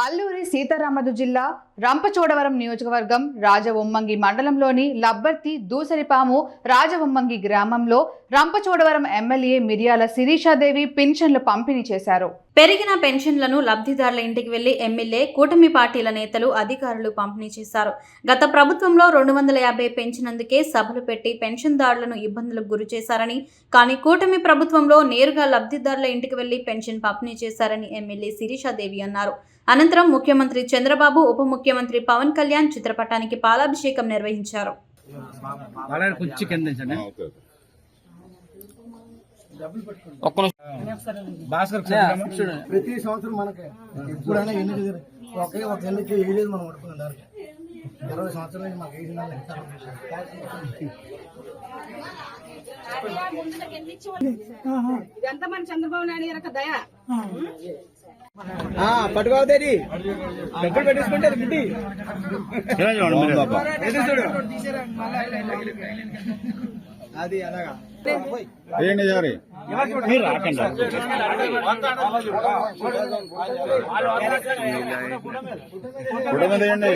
అల్లూరి సీతారామరాజు జిల్లా రంపచోడవరం నియోజకవర్గం రాజవొమ్మంగి మండలంలోని లబ్బర్తి దూసరిపాము రాజవొమ్మంగి గ్రామంలో రంపచోడవరం ఎమ్మెల్యే మిర్యాల శిరీషాదేవి పెన్షన్లు పంపిణీ చేశారు. పెరిగిన పెన్షన్లను లబ్ధిదారుల ఇంటికి వెళ్ళి ఎమ్మెల్యే కూటమి పార్టీల నేతలు అధికారులు పంపిణీ చేశారు. గత ప్రభుత్వంలో రెండు వందల యాభై పెంచినందుకే సభలు పెట్టి పెన్షన్దారులను ఇబ్బందులకు గురి చేశారని కానీ కూటమి ప్రభుత్వంలో నేరుగా లబ్ధిదారుల ఇంటికి వెళ్ళి పెన్షన్ పంపిణీ చేశారని ఎమ్మెల్యే శిరీషాదేవి అన్నారు. అనంతరం ముఖ్యమంత్రి చంద్రబాబు ఉప ముఖ్యమంత్రి పవన్ కళ్యాణ్ చిత్రపటానికి పాలాభిషేకం నిర్వహించారు. ప్రతి సంవత్సరం మనకి ఎప్పుడైనా ఎన్నిక జరి- ఒకే ఒక ఎన్నిక వేయలేదు మనం పడుకున్నాం దానికి. ఇరవై సంవత్సరాల నుంచి మాకు వేసిందని ఇదంతా మన చంద్రబాబు నాయుడు గారి దయ. పట్టుకోవద్దేది డబ్బులు పెట్టేసుకుంటే అది గుడ్డి. అది అలాగా. ఏంటి సారీ? మీరు రాకండి. మీద వేయండి